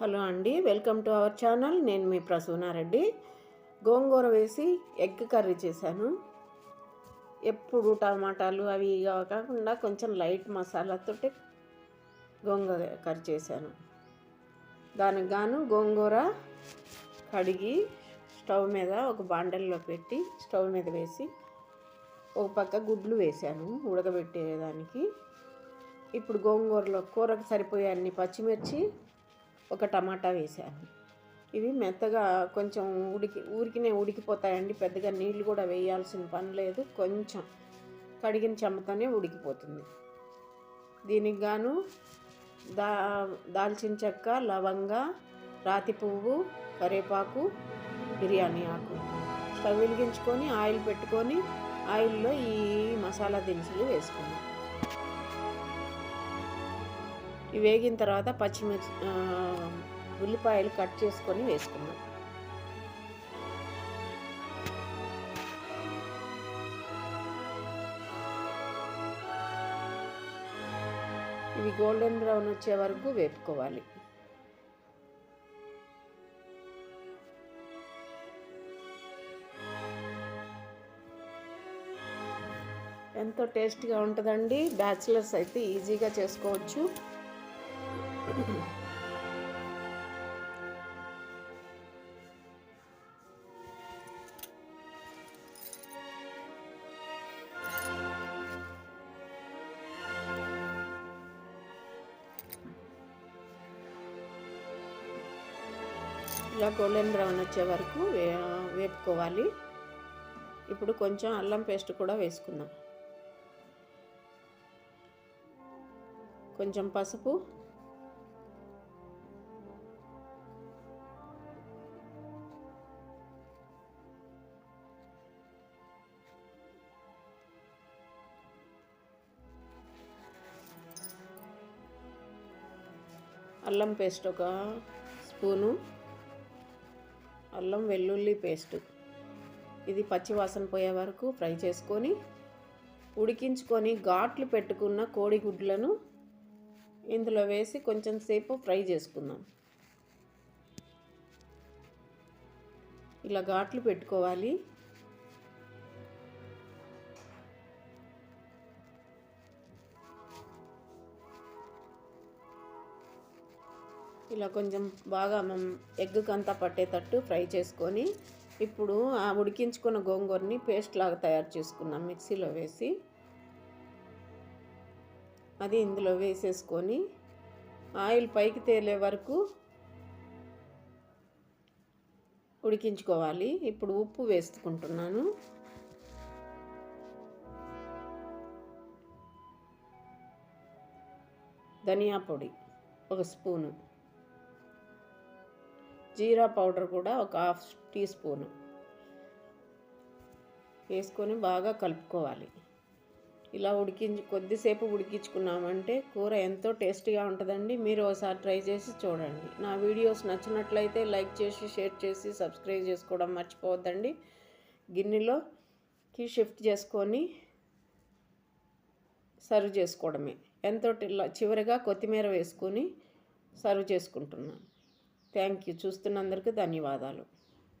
Hello అండి welcome to our channel. నేను మీ ప్రసూనారెడ్డి. గోంగూర వేసి ఎగ్ కర్రీ చేశాను. ఎప్పుడు టమాటాలు అవి కాకుండా కొంచెం లైట్ మసాలాతో గోంగూర కర్రీ చేశాను. దానికి గాను గోంగూర కడిగి స్టవ్ మీద ఒక బాండల్లో పెట్టి స్టవ్ మీద వేసి ఒక పక్క గుడ్లు వేసాను ఉడకబెట్టేదానికి. ఇప్పుడు గోంగూరలో కూరకు సరిపోయే అన్ని పచ్చిమిర్చి ఒక టమాటా వేసాను ఇవి మెత్తగా కొంచెం ఉడికి ఊరికినే ఉడికిపోతాయండి. పెద్దగా నీళ్ళు కూడా వేయాల్సిన పని లేదు. కొంచెం కడిగిన చెమ్మతోనే ఉడికిపోతుంది. దీనికి గాను దా దాల్చిన చెక్క లవంగ రాతి పువ్వు కరివేపాకు బిర్యానీ ఆకు స్టవ్ వెలిగించుకొని ఆయిల్ పెట్టుకొని ఆయిల్లో ఈ మసాలా దినుసులు వేసుకున్నాం ఇవి వేగిన తర్వాత పచ్చిమిర్చి ఉల్లిపాయలు కట్ చేసుకొని వేసుకున్నాం ఇవి గోల్డెన్ బ్రౌన్ వచ్చే వరకు వేపుకోవాలి. ఎంతో టేస్ట్గా ఉంటుందండి. బ్యాచిలర్స్ అయితే ఈజీగా చేసుకోవచ్చు. ఇలా గోల్డెన్ బ్రౌన్ వచ్చే వరకు వే వేపుకోవాలి. ఇప్పుడు కొంచెం అల్లం పేస్ట్ కూడా వేసుకుందాం. కొంచెం పసుపు అల్లం పేస్ట్ ఒక స్పూను. అల్లం వెల్లుల్లి పేస్ట్. ఇది పచ్చివాసన పోయే వరకు ఫ్రై చేసుకొని ఉడికించుకొని ఘాట్లు పెట్టుకున్న కోడిగుడ్లను ఇందులో వేసి కొంచెం సేపు ఫ్రై చేసుకుందాం. ఇలా ఘాట్లు పెట్టుకోవాలి. ఇలా కొంచెం బాగా ఎగ్గుకి అంతా పట్టేటట్టు ఫ్రై చేసుకొని ఇప్పుడు ఆ ఉడికించుకున్న గోంగూరని పేస్ట్ లాగా తయారు చేసుకున్నాం మిక్సీలో వేసి. అది ఇందులో వేసేసుకొని ఆయిల్ పైకి తేలే వరకు ఉడికించుకోవాలి. ఇప్పుడు ఉప్పు వేసుకుంటున్నాను. ధనియా పొడి ఒక స్పూను. జీరా పౌడర్ కూడా ఒక హాఫ్ టీ స్పూను వేసుకొని బాగా కలుపుకోవాలి. ఇలా ఉడికించి కొద్దిసేపు ఉడికించుకున్నామంటే కూర ఎంతో టేస్టీగా ఉంటుందండి. మీరు ఒకసారి ట్రై చేసి చూడండి. నా వీడియోస్ నచ్చినట్లయితే లైక్ చేసి షేర్ చేసి సబ్స్క్రైబ్ చేసుకోవడం మర్చిపోవద్దండి. గిన్నెలోకి షిఫ్ట్ చేసుకొని సర్వ్ చేసుకోవడమే. ఎంతో చివరిగా కొత్తిమీర వేసుకొని సర్వ్ చేసుకుంటున్నాను. Thank you. చూస్తున్నందరికీ ధన్యవాదాలు.